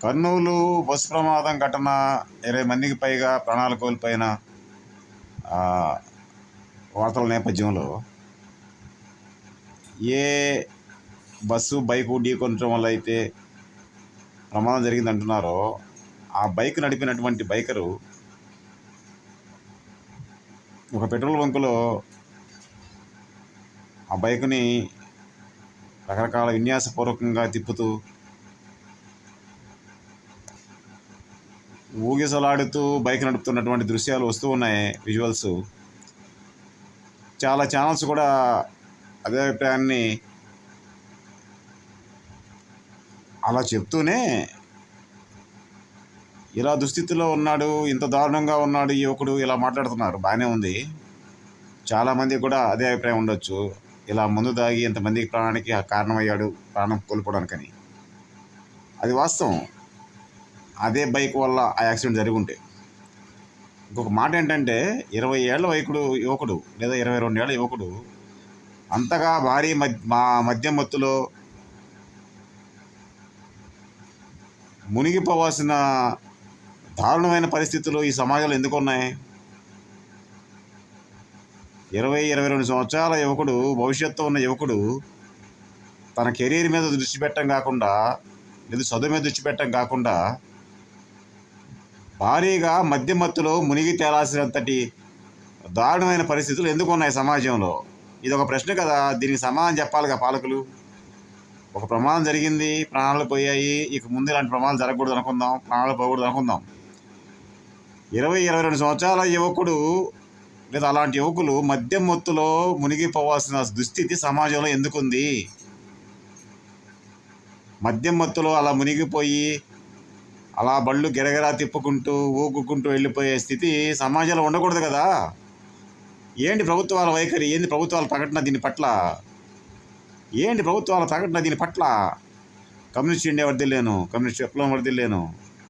Kurnool bus ప్రమాదం ఘటన ఇరవై మందికి పైగా ప్రాణాలు కోల్పోయిన వార్తల నేపథ్యంలో ఏ బస్సు బైకు ఢీకొనడం వల్ల అయితే ప్రమాదం జరిగింది అంటున్నారో ఆ బైక్ నడిపినటువంటి బైకరు ఒక పెట్రోల్ బంకులో ఆ బైకుని రకరకాల విన్యాసపూర్వకంగా తిప్పుతూ ఊగిసలాడుతూ బైక్ నడుపుతున్నటువంటి దృశ్యాలు వస్తూ ఉన్నాయి విజువల్స్ చాలా ఛానల్స్ కూడా అదే అభిప్రాయాన్ని అలా చెప్తూనే ఇలా దుస్థితిలో ఉన్నాడు ఇంత దారుణంగా ఉన్నాడు యువకుడు ఇలా మాట్లాడుతున్నారు. బాగానే ఉంది. చాలామంది కూడా అదే అభిప్రాయం ఉండొచ్చు. ఇలా ముందు దాగి ఇంతమందికి ప్రాణానికి కారణమయ్యాడు ప్రాణం కోల్పోవడానికని. అది వాస్తవం. అదే బైక్ వల్ల ఆ యాక్సిడెంట్ జరిగి ఉంటే ఇంకొక మాట ఏంటంటే ఇరవై ఏళ్ళ వైకుడు యువకుడు లేదా ఇరవై రెండు ఏళ్ళ యువకుడు అంతగా భారీ మా మద్యం మత్తులో మునిగిపోవాల్సిన దారుణమైన పరిస్థితులు ఈ సమాజంలో ఎందుకు ఉన్నాయి ఇరవై ఇరవై రెండు సంవత్సరాల యువకుడు భవిష్యత్తు ఉన్న యువకుడు తన కెరీర్ మీద దృష్టి పెట్టడం కాకుండా లేదా చదువు మీద దృష్టి పెట్టడం కాకుండా భారీగా మద్యం మునిగి తేలాల్సినంతటి దారుణమైన పరిస్థితులు ఎందుకు ఉన్నాయి సమాజంలో? ఇది ఒక ప్రశ్న కదా. దీనికి సమాధానం చెప్పాలిగా పాలకులు. ఒక ప్రమాదం జరిగింది ప్రాణాలు పోయాయి. ఇక ముందు ఇలాంటి ప్రమాదాలు జరగకూడదు అనుకుందాం ప్రాణాలు పోకూడదు అనుకుందాం. ఇరవై ఇరవై రెండు సంవత్సరాల యువకుడు లేదా అలాంటి యువకులు మద్యం మత్తులో మునిగిపోవాల్సిన దుస్థితి సమాజంలో ఎందుకుంది? మద్యం మత్తులో అలా మునిగిపోయి అలా బళ్ళు గిరగిరా తిప్పుకుంటూ ఊగుకుంటూ వెళ్ళిపోయే స్థితి సమాజంలో ఉండకూడదు కదా. ఏంటి ప్రభుత్వాల వైఖరి? ఏంటి ప్రభుత్వాల ప్రకటన దీని పట్ల? ఏంటి ప్రభుత్వాల ప్రకటన దీని పట్ల? Communist India వర్దిల్లేను. కమ్యూనిస్ట్ విప్లవం వర్దిల్లేను.